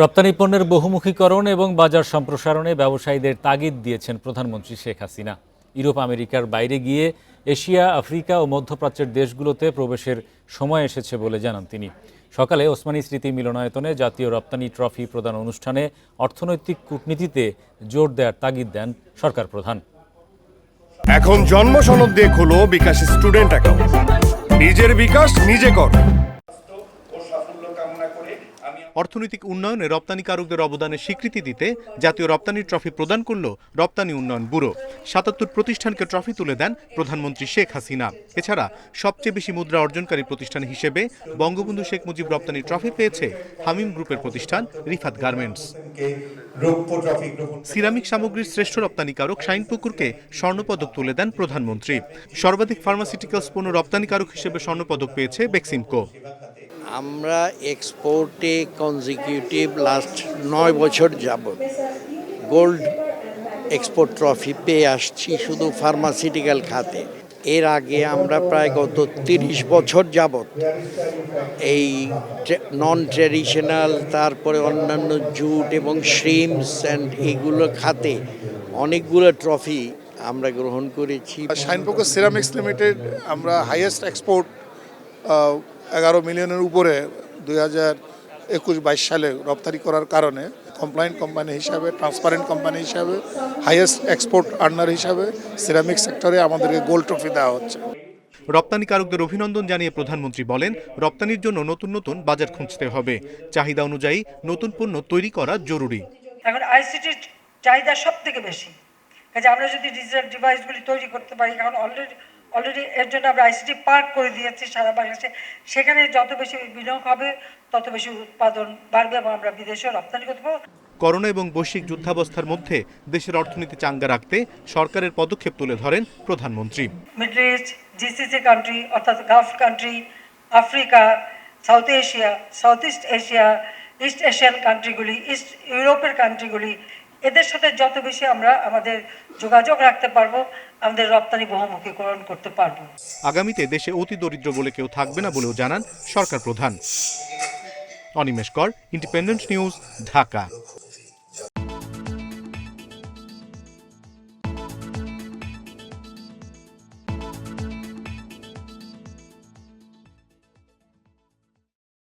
রপ্তানি পণ্যের বহুমুখীকরণ এবং বাজার সম্প্রসারণে ব্যবসায়ীদের তাগিদ দিয়েছেন প্রধানমন্ত্রী শেখ হাসিনা। ইউরোপ, আমেরিকার বাইরে গিয়ে এশিয়া, আফ্রিকা ও মধ্যপ্রাচ্যের দেশগুলোতে প্রবেশের সময় এসেছে বলে জানান তিনি। সকালে ওসমানী স্মৃতি মিলনায়তনে জাতীয় রপ্তানি ট্রফি প্রদান অনুষ্ঠানে অর্থনৈতিক কূটনীতিতে জোর দেওয়ার তাগিদ দেন সরকার প্রধান। এখন জন্ম সনদ দিয়ে খোলো বিকাশ স্টুডেন্ট অ্যাকাউন্ট। নিজের বিকাশ নিজে কর। অর্থনৈতিক উন্নয়নে রপ্তানিকারকদের অবদানের স্বীকৃতি দিতে জাতীয় রপ্তানি ট্রফি প্রদান করল রপ্তানি উন্নয়ন ব্যুরো। সাতাত্তর প্রতিষ্ঠানকে ট্রফি তুলে দেন প্রধানমন্ত্রী শেখ হাসিনা। এছাড়া সবচেয়ে বেশি মুদ্রা অর্জনকারী প্রতিষ্ঠান হিসেবে বঙ্গবন্ধু শেখ মুজিব রপ্তানি ট্রফি পেয়েছে হামিম গ্রুপের প্রতিষ্ঠান রিফাত গার্মেন্টস। সিরামিক সামগ্রীর শ্রেষ্ঠ রপ্তানিকারক শাইনপুকুরকে স্বর্ণপদক তুলে দেন প্রধানমন্ত্রী। সর্বাধিক ফার্মাসিউটিক্যালস পণ্য রপ্তানিকারক হিসেবে স্বর্ণপদক পেয়েছে বেক্সিমকো। আমরা এক্সপোর্টে কনজিকিউটিভ লাস্ট নয় বছর যাবৎ গোল্ড এক্সপোর্ট ট্রফি পেয়ে আসছি শুধু ফার্মাসিউটিক্যাল খাতে। এর আগে আমরা প্রায় গত তিরিশ বছর যাবৎ এই নন ট্র্যাডিশনাল তারপরে অন্যান্য জুট এবং শ্রিমস অ্যান্ড এগুলো খাতে অনেকগুলো ট্রফি আমরা গ্রহণ করেছি। শাইনপোকো সিরামিক্স লিমিটেড আমরা হাইয়েস্ট এক্সপোর্ট এগারো মিলিয়নের উপরে দুই হাজার একুশ বাইশ সালে রপ্তানি করার কারণে কমপ্লায়েন্ট কোম্পানি হিসাবে ট্রান্সপারেন্ট কোম্পানি হিসাবে হাইয়েস্ট এক্সপোর্ট আর্নার হিসাবে সিরামিক সেক্টরে আমাদেরকে গোল্ড ট্রফি দেওয়া হচ্ছে। রপ্তানিকারকদের অভিনন্দন জানিয়ে প্রধানমন্ত্রী বলেন রপ্তানির জন্য নতুন নতুন বাজার খুঁজতে হবে। চাহিদা অনুযায়ী নতুন পণ্য তৈরি করা জরুরি। এখন আইসিটির চাহিদা সব থেকে বেশি। কাজে আমরা যদি ডিজিটাল ডিভাইসগুলি তৈরি করতে পারি এখন অলরেডি অলরেডি এর জন্য আমরা আইসিটি পার্ক করে দিয়েছি সারা বাংলাদেশে। সেখানে যত বেশি বিনিয়োগ হবে তত বেশি উৎপাদন বাড়বে এবং আমরা বিদেশেও রপ্তানি করতে পারব। করোনা এবং বৈশ্বিক যুদ্ধাবস্থার মধ্যে দেশের অর্থনীতি চাঙ্গা রাখতে সরকারের পদক্ষেপ তুলে ধরেন প্রধানমন্ত্রী। মিডল ইস্ট জিসিসি কান্ট্রি অর্থাৎ Gulf country Africa South Asia South East Asia East Asian কান্ট্রিগুলি East ইউরোপের কান্ট্রিগুলি এদের সাথে যত বেশি আমরা আমাদের যোগাযোগ রাখতে পারব, আমাদের রপ্তানি বহুমুখীকরণ করতে পারব। আগামীতে দেশে অতি দরিদ্র বলে কেউ থাকবে না বলেও জানান সরকার প্রধান। অনিমেষ কর ইন্ডিপেন্ডেন্ট নিউজ ঢাকা।